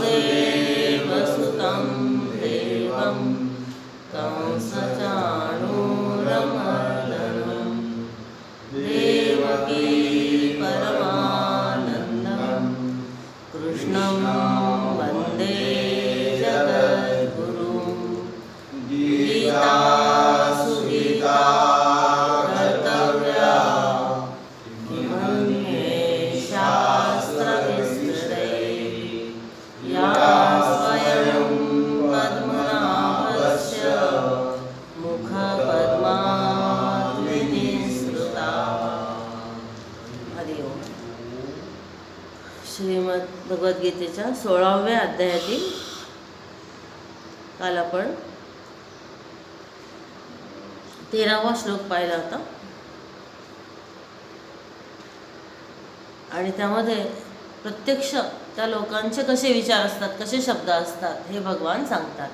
live. तेरावा श्लोक पाहिला होता. आणि त्यामध्ये प्रत्यक्ष त्या लोकांचे कसे विचार असतात कसे शब्द असतात हे भगवान सांगतात.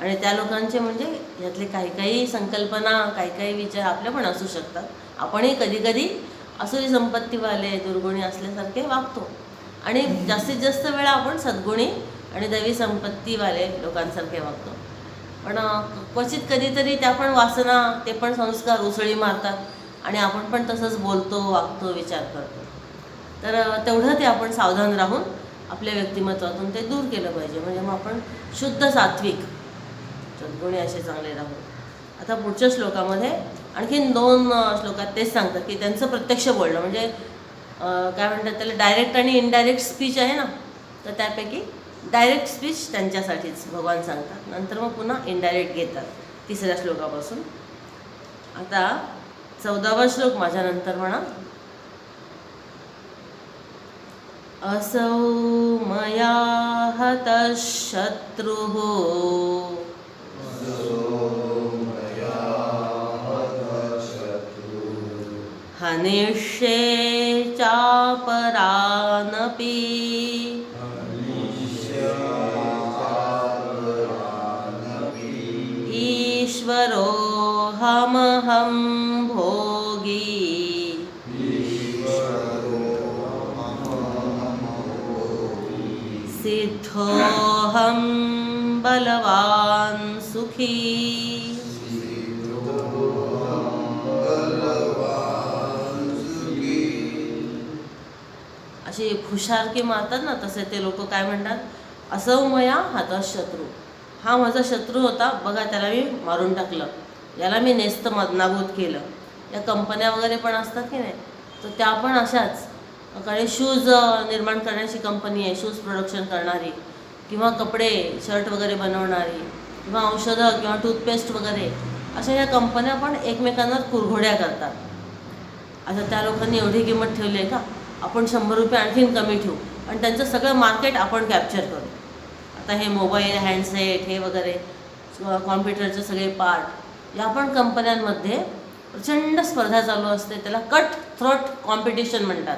आणि त्या लोकांचे म्हणजे यातले काही काही संकल्पना काही काही विचार आपले पण असू शकतात. आपणही कधी कधी असुरी संपत्तीवाले दुर्गुणी असल्यासारखे वागतो. आणि जास्तीत जास्त वेळा आपण सद्गुणी आणि दैवी संपत्तीवाले लोकांसारखे वागतो. पण क्वचित कधीतरी त्या पण वासना ते पण संस्कार उसळी मारतात. आणि आपण पण तसंच बोलतो वागतो विचार करतो. तर तेवढं ते आपण सावधान राहून आपल्या व्यक्तिमत्वातून ते दूर केलं पाहिजे. म्हणजे मग आपण शुद्ध सात्विक सद्गुणी असे चांगले राहू. आता पुढच्या श्लोकामध्ये आणखीन दोन श्लोकात तेच सांगतात की त्यांचं प्रत्यक्ष बोलणं. म्हणजे काय म्हणतात त्याला डायरेक्ट आणि इनडायरेक्ट स्पीच आहे ना? तर त्यापैकी डायरेक्ट स्पीच त्यांच्यासाठीच भगवान सांगतात. नंतर मग पुन्हा इनडायरेक्ट घेतात. तिसऱ्या श्लोकापासून. आता चौदावा श्लोक माझ्यानंतर म्हणा. असौ मया हतः शत्रुः हनिष्ये चापरानपि. ईश्वरोऽहमहं भोगी। सिद्धोऽहं बलवान् सुखी। अशी फुशारकी मारतात ना तसे ते लोक काय म्हणतात? असं मया हातात शत्रू। हा माझा शत्रू होता. बघा त्याला मी मारून टाकलं. याला मी नेस्त मदनाभूत केलं. या कंपन्या वगैरे पण असतात की नाही? तर त्या पण अशाच. कारण शूज निर्माण करण्याची कंपनी आहे. शूज प्रोडक्शन करणारी. किंवा कपडे शर्ट वगैरे बनवणारी. किंवा औषधं किंवा टूथपेस्ट वगैरे. अशा या कंपन्या पण एकमेकांना कुरघोड्या करतात. आता त्या लोकांनी एवढी किंमत ठेवली आहे का? आपण शंभर रुपये आणखीन कमी ठेवू. आणि त्यांचं सगळं मार्केट आपण कॅप्चर करू. आता हे मोबाईल हँडसेट हे वगैरे कॉम्प्युटरचे सगळे पार्ट या पण कंपन्यांमध्ये प्रचंड स्पर्धा चालू असते. त्याला कट थ्रोट कॉम्पिटिशन म्हणतात.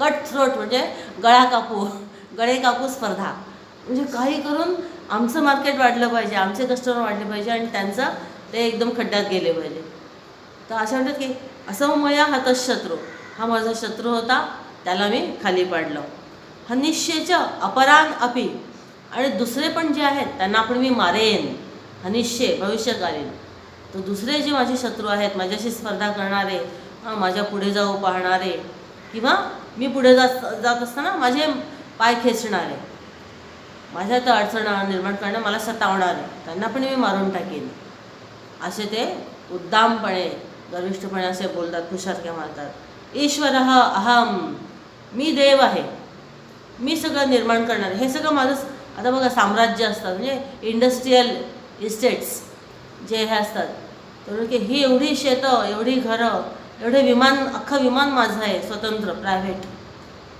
कट थ्रोट म्हणजे गळा कापू गळे कापू स्पर्धा. म्हणजे काही करून आमचं मार्केट वाढलं पाहिजे आमचे कस्टमर वाढले पाहिजे आणि त्यांचं ते एकदम खड्ड्यात गेले पाहिजे. तर असं म्हणतात की असं मया हातच शत्रू. हा माझा शत्रू होता त्याला मी खाली पाडलं. हनिष्येचं अपरान अपी आणि दुसरे पण जे आहेत त्यांना पण मी मारेन. हनिष्ये भविष्यकालीन. तर दुसरे जे माझे शत्रू आहेत माझ्याशी स्पर्धा करणारे माझ्या पुढे जाऊ पाहणारे किंवा मी पुढे जात जात असताना माझे पाय खेचणारे माझ्यात अडचण निर्माण करणं मला सतावणारे त्यांना पण मी मारून टाकेन. असे ते उद्दामपणे गर्विष्ठपणे असे बोलतात खुशारक्या मारतात. ईश्वर अहम मी देव आहे. मी सगळं निर्माण करणार हे सगळं माझं आता बघा साम्राज्य असतात म्हणजे इंडस्ट्रीयल इस्टेट्स जे हे असतात. तर की ही एवढी शेतं एवढी घरं एवढे विमान अख्खं विमान माझं आहे स्वतंत्र प्रायव्हेट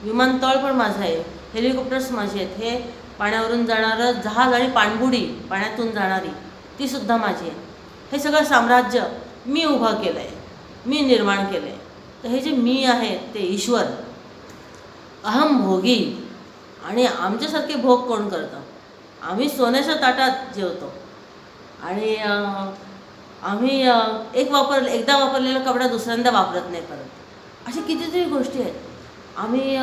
विमानतळ पण माझं आहे. हेलिकॉप्टर्स माझे आहेत. हे पाण्यावरून जाणारं जहाज आणि पाणबुडी पाण्यातून जाणारी तीसुद्धा माझी आहे. हे सगळं साम्राज्य मी उभं केलं आहे मी निर्माण केलं आहे तर हे जे मी आहे ते ईश्वर. अहम भोगी. आणि आमच्यासारखे भोग कोण करतं? आम्ही सोन्याच्या ताटात जेवतो. आणि आम्ही एक वापर एकदा वापरलेला कपडा दुसऱ्यांदा वापरत नाही परत. अशा कितीतरी गोष्टी आहेत. आम्ही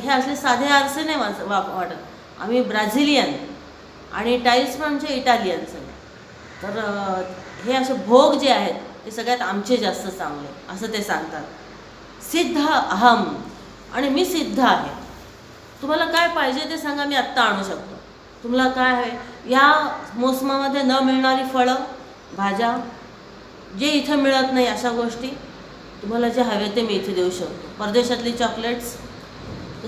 हे असले साधे आरसे नाही वाच वा वाटत. आम्ही ब्राझिलियन आणि टाईल्स पण आमचे इटालियन सगळे तर हे असे भोग जे आहेत ते सगळ्यात आमचे जास्त चांगले असं ते सांगतात. सिद्ध अहम. आणि मी सिद्ध आहे. तुम्हाला काय पाहिजे ते सांगा मी आत्ता आणू शकतो. तुम्हाला काय आहे या मोसमामध्ये न मिळणारी फळं भाज्या जे इथं मिळत नाही अशा गोष्टी तुम्हाला जे हवे ते मी इथे देऊ शकतो. परदेशातली चॉकलेट्स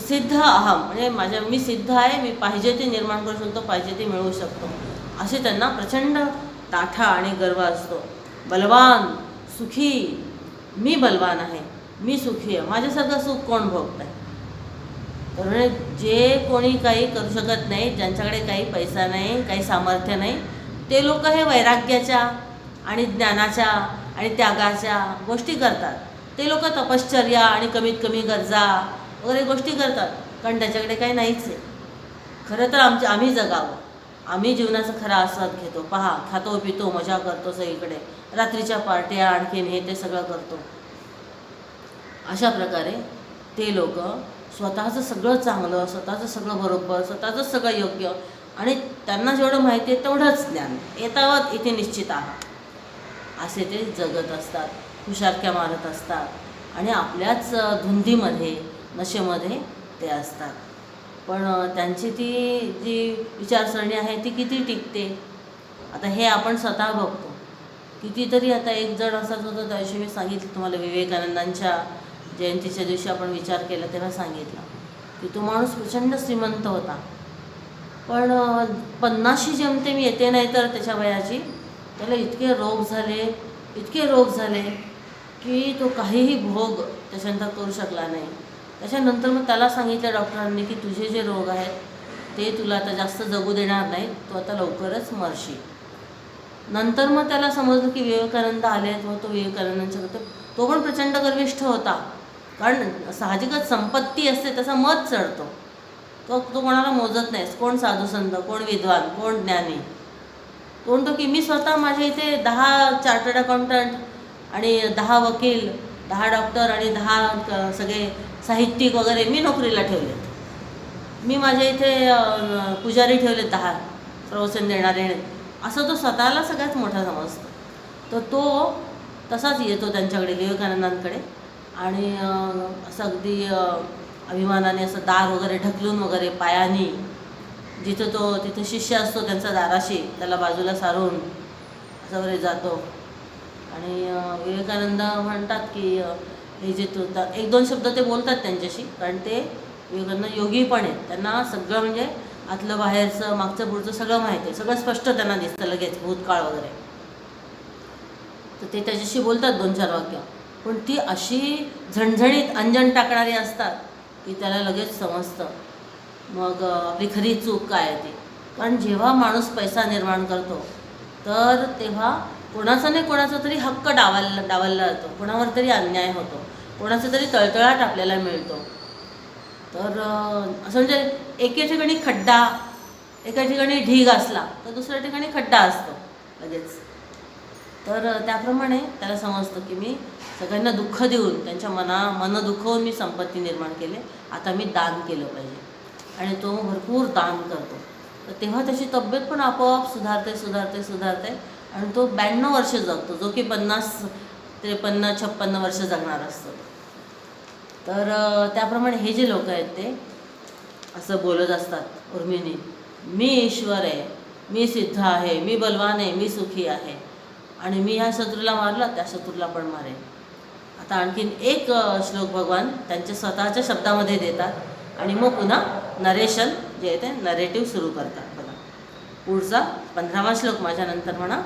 सिद्ध अहम म्हणजे माझ्या मी सिद्ध आहे मी पाहिजे ते निर्माण करू शकतो पाहिजे ते मिळवू शकतो. असे त्यांना प्रचंड ताठा आणि गर्व असतो. बलवान सुखी मी बलवान आहे मी सुखी आहे. माझ्यासारखं सुख कोण भोगत आहे म्हणून जे कोणी काही करू शकत नाही ज्यांच्याकडे काही पैसा नाही काही सामर्थ्य नाही ते लोक हे वैराग्याच्या आणि ज्ञानाच्या आणि त्यागाच्या गोष्टी करतात. ते लोक तपश्चर्या आणि कमीत कमी गरजा वगैरे गोष्टी करतात कारण त्याच्याकडे काही नाहीच आहे. खरं तर आमच्या आम्ही जगावं. आम्ही जीवनाचा खरा आस्वाद घेतो. पहा खातो पितो मजा करतो सगळीकडे. रात्रीच्या पार्ट्या आणखीन हे ते सगळं करतो. अशा प्रकारे ते लोक स्वतःचं सगळं चांगलं स्वतःचं सगळं बरोबर स्वतःचं सगळं योग्य आणि त्यांना जेवढं माहिती आहे तेवढंच ज्ञान. येतावत इथे निश्चित आहात. असे ते जगत असतात हुशारक्या मारत असतात आणि आपल्याच धुंदीमध्ये नशेमध्ये ते असतात. पण त्यांची ती जी विचारसरणी आहे ती किती टिकते? आता हे आपण स्वतः बघतो. कितीतरी आता एक जण असाच होता त्याविषयी मी सांगितलं तुम्हाला विवेकानंदांच्या जयंतीच्या दिवशी आपण विचार केला तेव्हा सांगितलं की तो माणूस प्रचंड श्रीमंत होता. पण पन्नाशी जमते मी येते नाही तर त्याच्या वयाची त्याला इतके रोग झाले इतके रोग झाले की तो काहीही भोग त्याच्यानंतर करू शकला नाही. त्याच्यानंतर मग त्याला सांगितलं डॉक्टरांनी की तुझे जे रोग आहेत ते तुला आता जास्त जगू देणार नाही तू आता लवकरच मरशी नंतर मग त्याला समजलं की विवेकानंद आले आहेत मग तो विवेकानंदांच्या तो पण प्रचंड गर्विष्ठ होता. कारण साहजिकच संपत्ती असते त्याचा मत चढतो. तो तो कोणाला मोजत नाहीस. कोण साधूसंत कोण विद्वान कोण ज्ञानी? तो म्हणतो की मी स्वतः माझ्या इथे दहा चार्टर्ड अकाउंटंट आणि दहा वकील दहा डॉक्टर आणि दहा क- सगळे साहित्यिक वगैरे मी नोकरीला ठेवले. मी माझ्या इथे पुजारी ठेवले दहा प्रवचन देणारे. असं तो स्वतःला सगळ्यात मोठा समजतो. तर तो तसाच येतो त्यांच्याकडे विवेकानंदांकडे. आणि असं अगदी अभिमानाने असं दार वगैरे ढकलून वगैरे पायानी जिथं तो तिथं शिष्य असतो त्यांचा दाराशी त्याला बाजूला सारून असं वगैरे जातो. आणि विवेकानंद म्हणतात की हे जे तू एक दोन शब्द ते बोलतात त्यांच्याशी कारण ते विवेकानंद योगी पण आहेत. त्यांना सगळं म्हणजे आतलं बाहेरचं मागचं पुढचं सगळं माहिती आहे. सगळं स्पष्ट त्यांना दिसतं लगेच भूतकाळ वगैरे. तर ते त्याच्याशी बोलतात दोन चार वाक्य. पण ती अशी झणझणीत अंजन टाकणारी असतात की त्याला लगेच समजतं. मग आपली खरी चूक काय आहे ती? कारण जेव्हा माणूस पैसा निर्माण करतो तर तेव्हा कोणाचा नाही कोणाचा तरी हक्क डावायला डावलला जातो. कोणावर तरी अन्याय होतो. कोणाचा तरी तळतळाट आपल्याला मिळतो. तर असं म्हणजे एके ठिकाणी खड्डा एका ठिकाणी ढीग असला तर दुसऱ्या ठिकाणी खड्डा असतो लगेच. तर त्याप्रमाणे त्याला समजतं की मी सगळ्यांना दुःख देऊन त्यांच्या मना मन दुखवून मी संपत्ती निर्माण केले. आता मी दान केलं पाहिजे. आणि तो भरपूर दान करतो. तर तेव्हा त्याची तब्येत पण आपोआप सुधारते सुधारते सुधारते. आणि तो ब्याण्णव वर्ष जगतो जो की पन्नास त्रेपन्न छप्पन्न वर्ष जगणार असतो. तर त्याप्रमाणे हे जे लोक आहेत ते असं बोलत असतात उर्मिनी मी ईश्वर आहे मी सिद्ध आहे मी बलवान आहे मी सुखी आहे. आणि मी ह्या शत्रूला मारला त्या शत्रूला पण मारेन. आता आणखीन एक श्लोक भगवान त्यांच्या स्वतःच्या शब्दामध्ये देतात आणि मग पुन्हा नरेशन जे आहे ते नरेटिव्ह सुरू करतात. बघा. पुढचा पंधरावा श्लोक माझ्यानंतर म्हणा.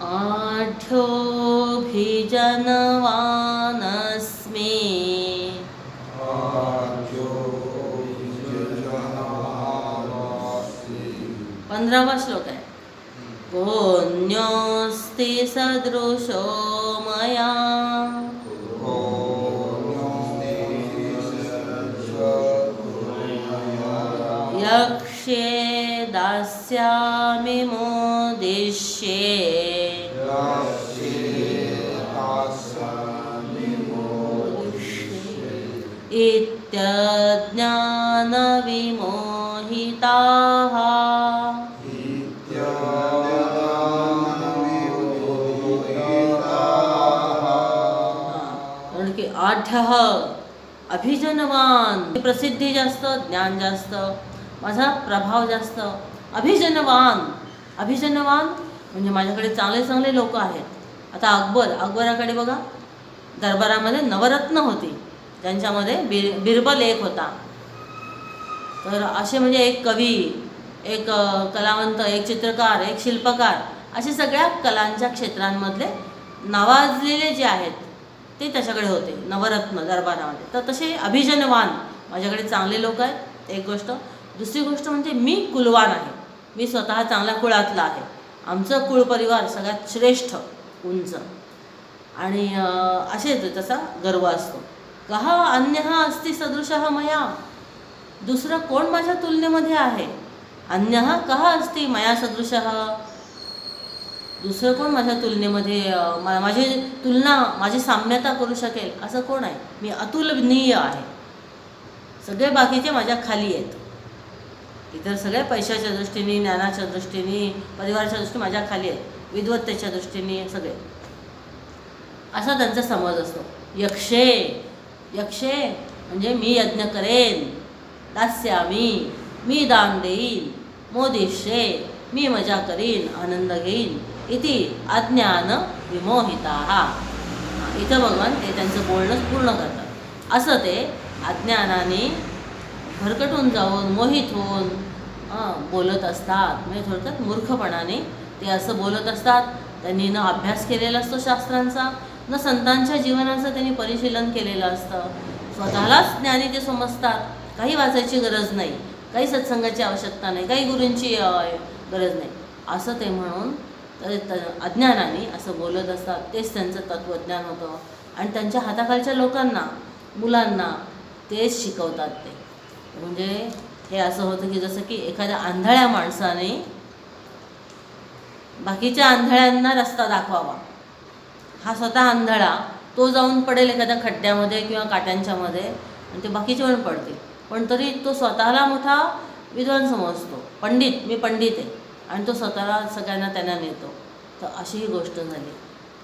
आढ्योऽभिजनवानस्मि पंधरावा श्लोक आहे. कोन्योस्ति सदृशो मया. यक्षे दास्यामि मोदिष्ये. इत्यज्ञानविमोहिताः. साध्य। अभिजनवान। प्रसिद्धी जास्त ज्ञान जास्त माझा प्रभाव जास्त। अभिजनवान। अभिजनवान म्हणजे माझ्याकडे चांगले चांगले लोक आहेत. आता अकबर अकबराकडे बघा. दरबारामध्ये नवरत्न होती. ज्यांच्यामध्ये बिर बिरबल एक होता. तर असे म्हणजे एक कवी एक कलावंत एक चित्रकार एक शिल्पकार असे सगळ्या कलांच्या क्षेत्रांमधले नावाजलेले जे आहेत ते त्याच्याकडे होते नवरत्न दरबारामध्ये. तर तसे अभिजनवान माझ्याकडे चांगले लोक आहेत एक गोष्ट. दुसरी गोष्ट म्हणजे मी कुलवान आहे. मी स्वतः चांगल्या कुळातला आहे. आमचं कुळपरिवार सगळ्यात श्रेष्ठ उंच. आणि असे त्याचा गर्व असतो. कहा अन्य हा अस्ति सदृशः मया? दुसरं कोण माझ्या तुलनेमध्ये आहे? अन्य कहा अस्ति मया सदृशः? दुसरं कोण माझ्या तुलनेमध्ये मा- माझी तुलना माझी साम्यता करू शकेल असं कोण आहे? मी अतुलनीय आहे. सगळे बाकीचे माझ्या खाली आहेत. इतर सगळ्या पैशाच्या दृष्टीने ज्ञानाच्या दृष्टीने परिवाराच्या दृष्टीने माझ्या खाली आहेत. विद्वत्तेच्या दृष्टीने सगळे. असा त्यांचा समज असतो. यक्षे यक्षे म्हणजे मी यज्ञ करेन. दास्यामी मी दान देईन. मोदिशे मी मजा करीन आनंद घेईन. इति अज्ञान विमोहिता। इथं भगवान ते त्यांचं बोलणं पूर्ण करतात। असं ते अज्ञानाने भरकटून जाऊन मोहित होऊन बोलत असतात. म्हणजे थोडक्यात मूर्खपणाने ते असं बोलत असतात. त्यांनी न अभ्यास केलेला असतो शास्त्रांचा न संतांच्या जीवनाचं त्यांनी परिशीलन केलेलं असतं. स्वतःलाच ज्ञानी ते समजतात. काही वाचायची गरज नाही. काही सत्संगाची आवश्यकता नाही. काही गुरूंची गरज नाही. असं ते म्हणून तर त- अज्ञानाने असं बोलत असतात. तेच त्यांचं तत्त्वज्ञान होतं. आणि त्यांच्या हाताखालच्या लोकांना मुलांना तेच शिकवतात ते. म्हणजे हे असं होतं की जसं की एखाद्या आंधळ्या माणसाने बाकीच्या आंधळ्यांना रस्ता दाखवावा. हा स्वतः आंधळा तो जाऊन पडेल एखाद्या खड्ड्यामध्ये किंवा काट्यांच्यामध्ये आणि ते बाकीचे पण पडतील. पण तरी तो स्वतःला मोठा विद्वान समजतो. पंडित मी पंडित आहे. आणि तो स्वतःला सगळ्यांना त्यांना नेतो. तर अशी ही गोष्ट झाली.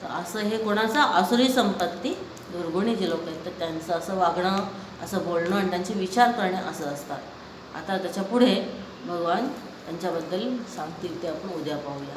तर असं हे कोणाचं? असुरी संपत्ती दुर्गुणी जे लोक आहेत. तर त्यांचं असं वागणं असं बोलणं आणि त्यांचे विचार करणे असं असतात. आता त्याच्या पुढे भगवान त्यांच्याबद्दल सांगतील ते आपण उद्या पाहूया.